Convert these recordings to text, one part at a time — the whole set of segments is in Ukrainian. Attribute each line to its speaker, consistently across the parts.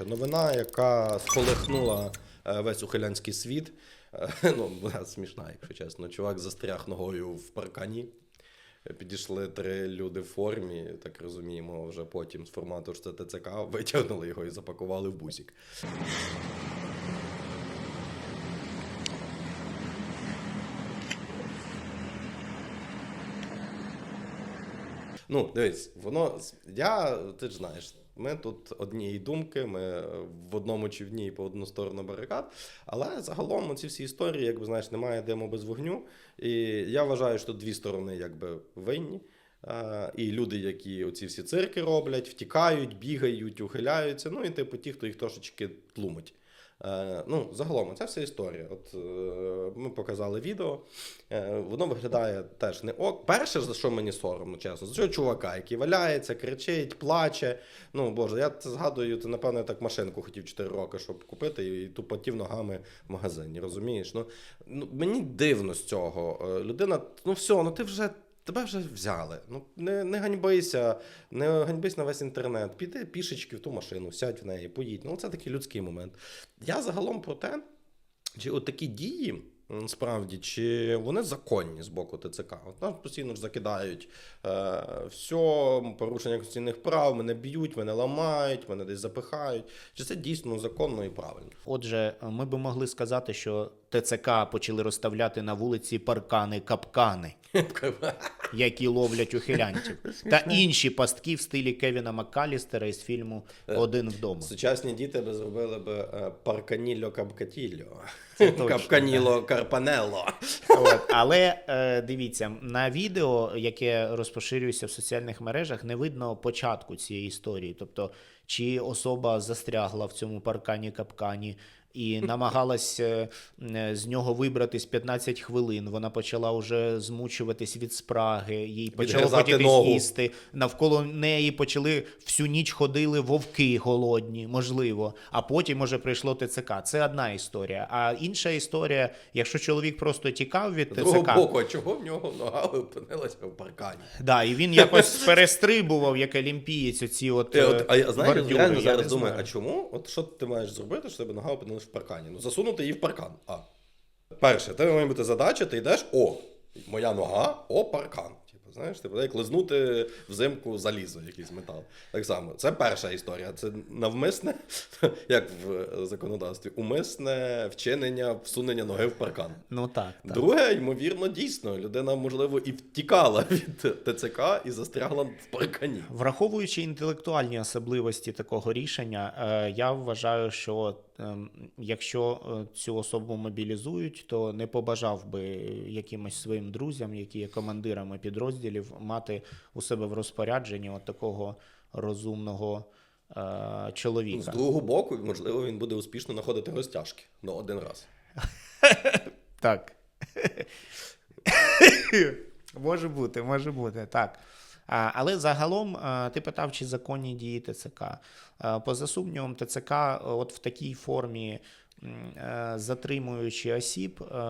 Speaker 1: Новина, яка сколихнула е, весь ухилянський світ. Е, Ну, смішна, якщо чесно. Чувак застряг ногою в паркані. Підійшли три люди в формі, так розуміємо, вже потім з формату що це ТЦК витягнули його і запакували в бусік. Ну, дивись, воно. Я, ти ж знаєш, ми тут однієї думки, ми в одному човні по одну сторону барикад. Але загалом ці всі історії, якби знаєш, немає диму без вогню. І я вважаю, що дві сторони якби винні. І люди, які оці всі цирки роблять, втікають, бігають, ухиляються. Ну і типу ті, хто їх трошечки тлумить. Е, ну, загалом, ця вся історія. От е, ми показали відео. Е, воно виглядає теж не ок. Перше, за що мені соромно, чесно, за цього чувака, який валяється, кричить, плаче. Ну боже, я це згадую, ти напевно я так машинку хотів 4 роки, щоб купити, і тупотів ногами в магазині. Розумієш? Ну, ну мені дивно з цього. Людина, ну все, ну ти вже. Тебе вже взяли. Ну не, не ганьбися, не ганьбись на весь інтернет. Піди пішечки в ту машину, сядь в неї, поїдь. Ну це такий людський момент. Я загалом про те, чи от такі дії. М, Справді, чи вони законні з боку ТЦК? От нас постійно ж закидають е, все, порушення конституційних прав, мене б'ють, мене ламають, мене десь запихають. Чи це дійсно законно і правильно?
Speaker 2: Отже, ми би могли сказати, що ТЦК почали розставляти на вулиці паркани капкани, які ловлять ухилянтів, та інші пастки в стилі Кевіна Маккалістера із фільму Один вдома.
Speaker 1: Сучасні діти би зробили би е, парканільо капканіло карпанело.
Speaker 2: От, але е, дивіться, на відео, яке розпоширюється в соціальних мережах, не видно початку цієї історії. Тобто, чи особа застрягла в цьому паркані капкані і намагалась е, е, з нього вибратись 15 хвилин. Вона почала вже змучуватись від спраги, їй почало
Speaker 1: ногу.
Speaker 2: їсти. Навколо неї почали всю ніч ходили вовки голодні, можливо. А потім уже прийшло ТЦК. Це одна історія. А інша історія, якщо чоловік просто тікав від
Speaker 1: З другого боку, а чого в нього нога опинилася в паркані?
Speaker 2: да, і він якось перестрибував, як олімпієць, оці от, е,
Speaker 1: от, а я знаєш, реально зараз думаю, а чому? От що ти маєш зробити, щоб тебе нога опинилась в паркані? Ну засунути її в паркан. А. Перше, тебе має бути задача, ти йдеш, о, моя нога, о, паркан. Типу, знаєш, типу, як лизнути взимку залізо, якийсь метал. Так само, це перша історія. Це навмисне, як в законодавстві, умисне вчинення всунення ноги в паркан.
Speaker 2: Ну так. так.
Speaker 1: Друге, ймовірно, дійсно, людина, можливо, і втікала від ТЦК і застрягла в паркані.
Speaker 2: Враховуючи інтелектуальні особливості такого рішення, е, я вважаю, що якщо е, цю особу мобілізують, то не побажав би якимось своїм друзям, які є командирами підрозділів, мати у себе в розпорядженні от такого розумного е,
Speaker 1: З другого боку, можливо, він буде успішно знаходити розтяжки. Ну, один раз.
Speaker 2: Так. може бути, може бути, так. Але загалом ти питав, чи законні дії ТЦК. Поза сумнівом, ТЦК от в такій формі, е, затримуючи осіб, е, е,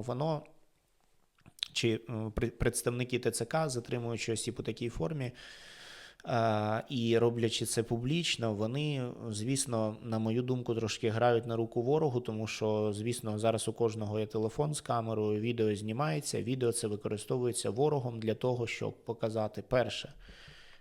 Speaker 2: воно чи представники ТЦК, затримуючи осіб у такій формі, е, і роблячи це публічно, вони, звісно, на мою думку, трошки грають на руку ворогу, тому що, звісно, зараз у кожного є телефон з камерою, відео знімається. Відео це використовується ворогом для того, щоб показати перше.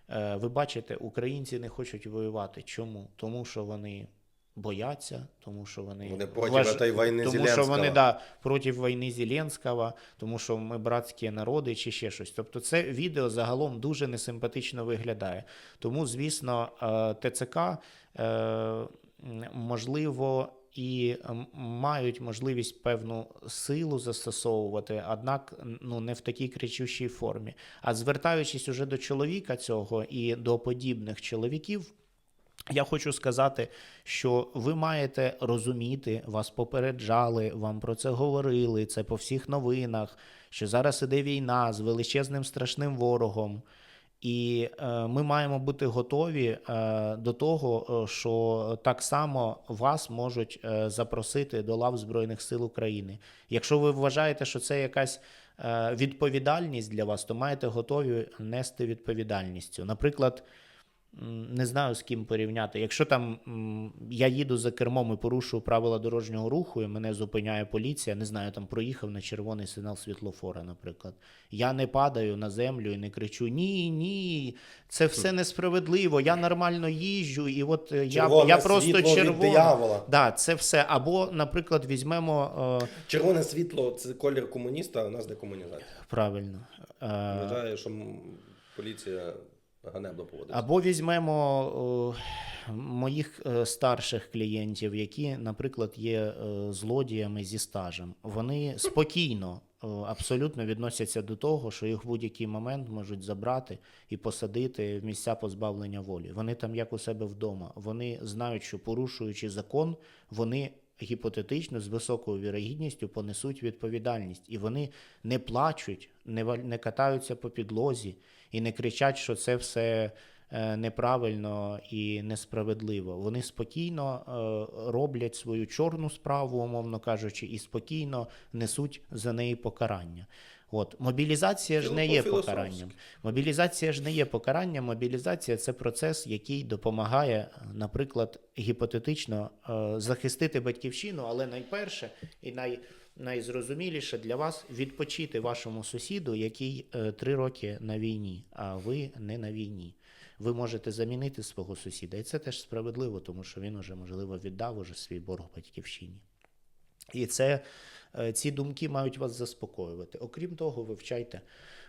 Speaker 2: е, Ви бачите, українці не хочуть воювати. Чому? Тому що вони бояться, тому що вони,
Speaker 1: Вони проти этой війни
Speaker 2: тому що вони да, проти війни Зеленського, тому що ми братські народи чи ще щось. Тобто, це відео загалом дуже несимпатично виглядає. Тому, звісно, е, ТЦК е, можливо. І мають можливість певну силу застосовувати, однак ну не в такій кричущій формі. А звертаючись уже до чоловіка цього і до подібних чоловіків, я хочу сказати, що ви маєте розуміти, вас попереджали, вам про це говорили, це по всіх новинах, що зараз іде війна з величезним страшним ворогом. І е, ми маємо бути готові е, до того, е, що так само вас можуть е, запросити до лав Збройних сил України. Якщо ви вважаєте, що це якась е, відповідальність для вас, то маєте готові нести відповідальністю. Наприклад, не знаю з ким порівняти. Якщо там я їду за кермом і порушую правила дорожнього руху, і мене зупиняє поліція, не знаю, там проїхав на червоний сигнал світлофора, наприклад. Я не падаю на землю і не кричу: Ні, ні, це все несправедливо. Я нормально їжджу, і от е, я, я просто
Speaker 1: диявола.
Speaker 2: Да, це все. Або, наприклад, візьмемо е,
Speaker 1: Червоне світло це колір комуніста, а у нас декомунізація.
Speaker 2: правильно. Е,
Speaker 1: Вважаю, що поліція ганебно поводиться.
Speaker 2: Або візьмемо е, моїх е, старших клієнтів, які, наприклад, є е, злодіями зі стажем. Вони спокійно е, абсолютно відносяться до того, що їх в будь-який момент можуть забрати і посадити в місця позбавлення волі. Вони там як у себе вдома. Вони знають, що порушуючи закон, вони. Гіпотетично з високою вірогідністю понесуть відповідальність, і вони не плачуть, не, не катаються по підлозі і не кричать, що це все е, неправильно і несправедливо. Вони спокійно е, роблять свою чорну справу, умовно кажучи, і спокійно несуть за неї покарання. От мобілізація ж не є покаранням. Мобілізація ж не є покаранням. Мобілізація це процес, який допомагає, наприклад, гіпотетично е, захистити батьківщину, але найперше і най, найзрозуміліше для вас відпочити вашому сусіду, який е, три роки на війні, а ви не на війні. Ви можете замінити свого сусіда, і це теж справедливо, тому що він уже можливо віддав уже свій борг батьківщині. І це, е, ці думки мають вас заспокоювати. Окрім того, вивчайте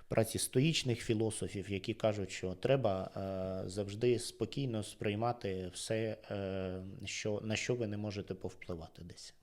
Speaker 2: праці стоїчних філософів, які кажуть, що треба е, завжди спокійно сприймати все, е, що, на що ви не можете повпливати десь.